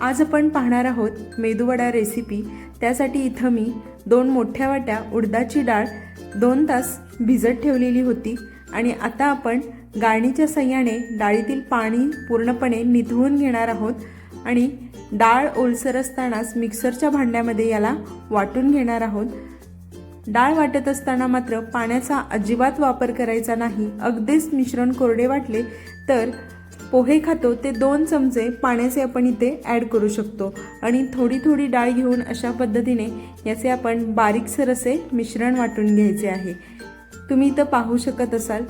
आज आपण पाहणार आहोत मेदूवडा रेसिपी त्यासाठी इथं मी दोन मोठ्या वाट्या उडदाची डाळ दोन तास भिजत ठेवलेली होती आणि आता आपण गाळणीच्या सह्याने डाळीतील पाणी पूर्णपणे निथळून घेणार आहोत आणि डाळ ओलसर असतानाच मिक्सरच्या भांड्यामध्ये याला वाटून घेणार आहोत. डाळ वाटत असताना मात्र पाण्याचा अजिबात वापर करायचा नाही. अगदीच मिश्रण कोरडे वाटले तर पोहे खातो ते दोन चमचे पाण्याचे आपण इथे ॲड करू शकतो. आणि थोडी थोडी डाळ घेऊन अशा पद्धतीने याचे आपण बारीकसर असे मिश्रण वाटून घ्यायचे आहे. तुम्ही इथं पाहू शकत असाल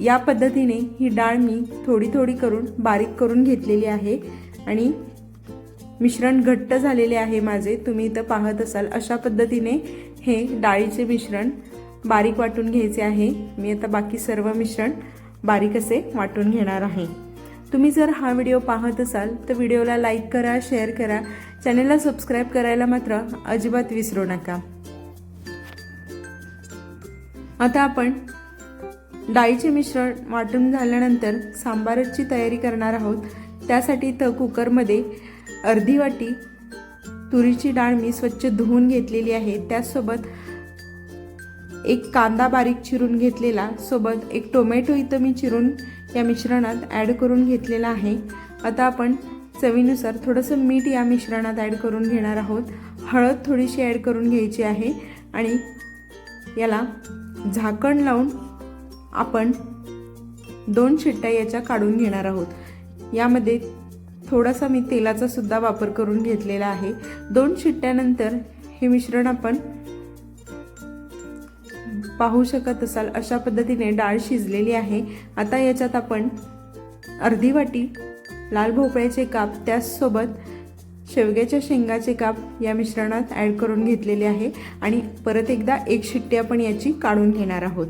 या पद्धतीने ही डाळ मी थोडी थोडी करून बारीक करून घेतलेली आहे. आणि मिश्रण घट्ट झालेले आहे माझे तुम्ही इथं पाहत असाल अशा पद्धतीने हे डाळीचे मिश्रण बारीक वाटून घ्यायचे आहे. मी आता बाकी सर्व मिश्रण बारीक असे वाटून घेणार आहे. तुम्ही जर हा व्हिडिओ पाहत असाल तर व्हिडिओला लाईक करा शेअर करा. चॅनलला सबस्क्राईब करायला मात्र अजिबात विसरू नका. आता आपण डाळीचे मिश्रण वाटून झाल्यानंतर सांबारची तयारी करणार आहोत. त्यासाठी इथं कुकरमध्ये अर्धी वाटी तुरीची डाळ मी स्वच्छ धुवून घेतलेली आहे. त्याचसोबत एक कांदा बारीक चिरून घेतलेला सोबत एक टोमॅटो इथं मी चिरून या मिश्रणात ॲड करून घेतलेला आहे. आता आपण चवीनुसार थोडंसं मीठ या मिश्रणात ॲड करून घेणार आहोत. हळद थोडीशी ॲड करून घ्यायची आहे आणि याला झाकण लावून आपण दोन शिट्ट्या याच्या काढून घेणार आहोत. यामध्ये थोडासा मी तेलाचा सुद्धा वापर करून घेतलेला आहे. दोन शिट्ट्यानंतर हे मिश्रण आपण पाहू शकत असाल अशा पद्धतीने डाळ शिजलेली आहे. आता याच्यात आपण अर्धी वाटी लाल भोपळ्याचे काप त्याचसोबत शेवग्याच्या शेंगाचे काप या मिश्रणात ॲड करून घेतलेले आहे. आणि परत एकदा एक शिट्टी आपण याची काढून घेणार आहोत.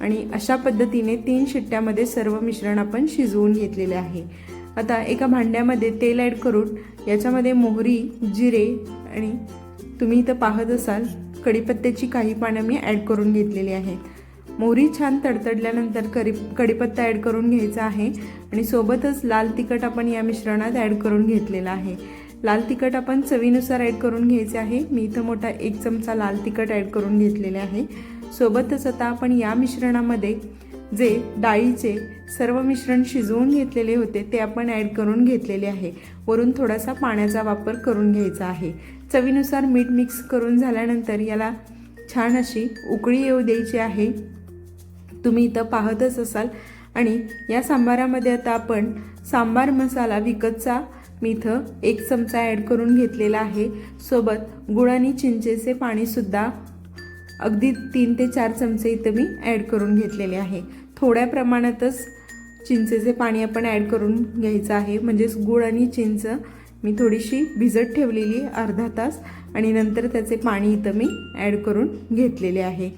आणि अशा पद्धतीने तीन शिट्ट्यामध्ये सर्व मिश्रण आपण शिजवून घेतलेले आहे. आता एका भांड्यामध्ये तेल ॲड करून याच्यामध्ये मोहरी जिरे आणि तुम्ही इथं पाहत असाल कढीपत्त्याची काही पानं मी ॲड करून घेतलेली आहेत. मोहरी छान तडतडल्यानंतर करी कढीपत्ता ॲड करून घ्यायचा आहे आणि सोबतच लाल तिखट आपण या मिश्रणात ॲड करून घेतलेलं आहे. लाल तिखट आपण चवीनुसार ॲड करून घ्यायचे आहे. मी इथं मोठा एक चमचा लाल तिखट ॲड करून घेतलेले आहे. सोबतच आता आपण या मिश्रणामध्ये जे डाळीचे सर्व मिश्रण शिजवून घेतलेले होते ते आपण ॲड करून घेतलेले आहे. वरून थोडासा पाण्याचा वापर करून घ्यायचा आहे. चवीनुसार मीठ मिक्स करून झाल्यानंतर याला छान अशी उकळी येऊ द्यायची आहे. तुम्ही इथं पाहतच असाल. आणि या सांबारामध्ये आता आपण सांबार मसाला विकतचा मी इथं एक चमचा ॲड करून घेतलेला आहे. सोबत गुळ आणि चिंचेचे पाणीसुद्धा अगदी तीन ते चार चमचे इथं मी ॲड करून घेतलेले आहे. थोड्या प्रमाणातच चिंचेचे पाणी आपण ॲड करून घ्यायचं आहे. म्हणजेच गूळ आणि चिंच मी थोडीशी भिजत ठेवलेली अर्धा तास आणि नंतर त्याचे पाणी इथं मी ॲड करून घेतलेले आहे.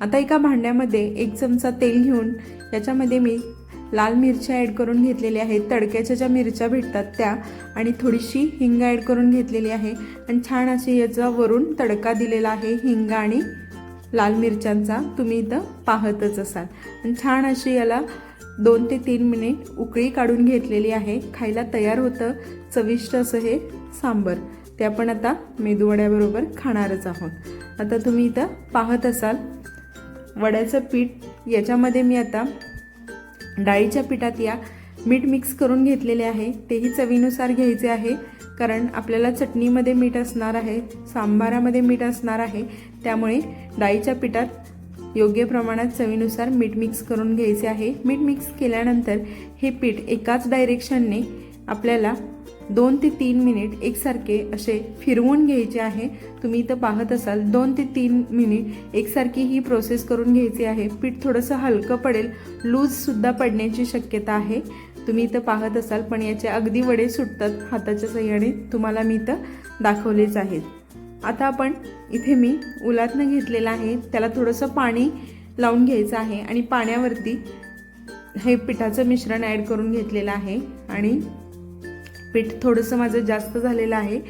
आता एका भांड्यामध्ये एक चमचा तेल घेऊन याच्यामध्ये मी लाल मिरच्या ॲड करून घेतलेल्या आहेत. तडक्याच्या ज्या मिरच्या भेटतात त्या आणि थोडीशी हिंग ॲड करून घेतलेली आहे. आणि छान अशी याचा वरून तडका दिलेला आहे हिंग आणि लाल मिरच्यांचा. तुम्ही इथं पाहतच असाल. आणि छान अशी याला दोन ते तीन मिनिट उकळी काढून घेतलेली आहे. खायला तयार होतं चविष्ट असं हे सांबर. ते आपण आता मेदूवड्याबरोबर खाणारच आहोत. आता तुम्ही इथं पाहत असाल वड्याचं पीठ याच्यामध्ये मी आता डाळीच्या पिठात या मीठ मिक्स करून घेतलेले आहे. तेही चवीनुसार घ्यायचे आहे कारण आपल्याला चटणीमध्ये मीठ असणार आहे सांबारामध्ये मीठ असणार आहे. त्यामुळे डाळीच्या पिठात योग्य प्रमाणात चवीनुसार मीठ मिक्स करून घ्यायचे आहे. मीठ मिक्स केल्यानंतर हे पीठ एकाच डायरेक्शनने आपल्याला दोन ते तीन मिनिट एकसारखे असे फिरवून घ्यायचे आहे. तुम्ही इथं पाहत असाल दोन ते तीन मिनिट एकसारखी ही प्रोसेस करून घ्यायची आहे. पीठ थोडंसं हलकं पडेल लूजसुद्धा पडण्याची शक्यता आहे. तुम्ही इथं पाहत असाल पण याचे अगदी वडे सुटतात हाताच्या सह्याने तुम्हाला मी इथं दाखवलेच आहेत. आता आपण इथे मी उलातनं घेतलेलं आहे. त्याला थोडंसं पाणी लावून घ्यायचं आहे आणि पाण्यावरती हे पिठाचं मिश्रण ॲड करून घेतलेलं आहे. आणि पीठ थोडंसं माझं जास्त झालेलं आहे.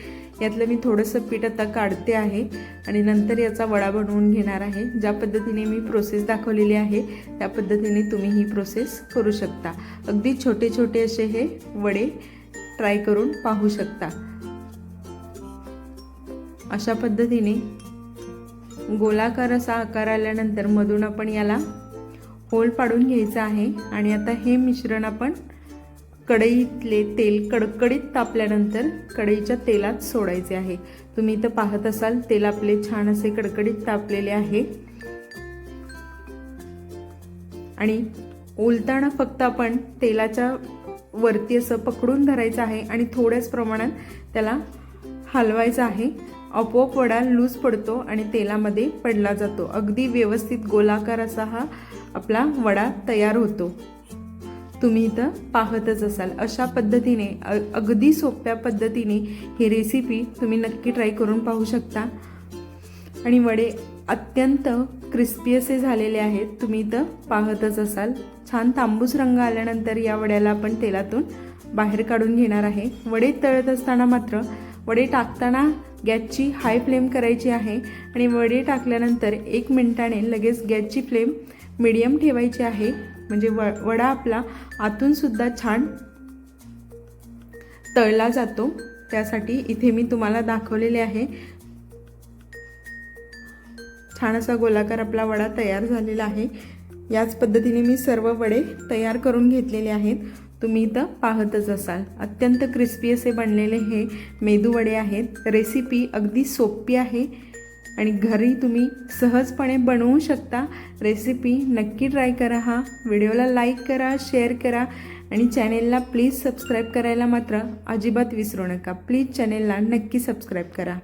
यातलं मी थोडंसं पीठ आता काढते आहे आणि नंतर याचा वडा बनवून घेणार आहे. ज्या पद्धतीने मी प्रोसेस दाखवलेली आहे त्या पद्धतीने तुम्ही ही प्रोसेस करू शकता. अगदी छोटे छोटे असे हे वडे ट्राय करून पाहू शकता. अशा पद्धतीने गोलाकार असा आकार आल्यानंतर मधून आपण याला होल पाडून घ्यायचं आहे. आणि आता हे मिश्रण आपण कढईतले तेल कडकडीत तापल्यानंतर कढईच्या तेलात सोडायचे आहे. तुम्ही इथं पाहत असाल तेल आपले छान असे कडकडीत तापलेले आहे. आणि उलताना फक्त आपण तेलाच्या वरती असं पकडून धरायचं आहे आणि थोड्याच प्रमाणात त्याला हलवायचं आहे. आपोआप वडा लूज पडतो आणि तेलामध्ये पडला जातो. अगदी व्यवस्थित गोलाकार असा हा आपला वडा तयार होतो. तुम्ही इथं पाहतच असाल. अशा पद्धतीने अ- अगदी सोप्या पद्धतीने ही रेसिपी तुम्ही नक्की ट्राय करून पाहू शकता. आणि वडे अत्यंत क्रिस्पी असे झालेले आहेत. तुम्ही इथं पाहतच असाल. छान तांबूस रंग आल्यानंतर या वड्याला आपण तेलातून बाहेर काढून घेणार आहे. वडे तळत असताना मात्र वडे टाकताना गॅसची हाय फ्लेम करायची आहे आणि वडे टाकल्यानंतर एक मिनिटाने लगेच गॅसची फ्लेम मिडियम ठेवायची आहे. म्हणजे व वडा आपला आतूनसुद्धा छान तळला जातो. त्यासाठी इथे मी तुम्हाला दाखवलेले आहे. छान असा गोलाकार आपला वडा तयार झालेला आहे. याच पद्धतीने मी सर्व वडे तयार करून घेतलेले आहेत. तुम्ही इथं पाहतच असाल. अत्यंत क्रिस्पी असे बनलेले हे मेदूवडे आहेत. रेसिपी अगदी सोपी आहे आणि घरी तुम्ही सहजपणे बनवू शकता. रेसिपी नक्की ट्राय करा हा. व्हिडिओला लाईक करा शेअर करा आणि चॅनेलला प्लीज सबस्क्राईब करायला मात्र अजिबात विसरू नका. प्लीज चॅनेलला नक्की सबस्क्राईब करा.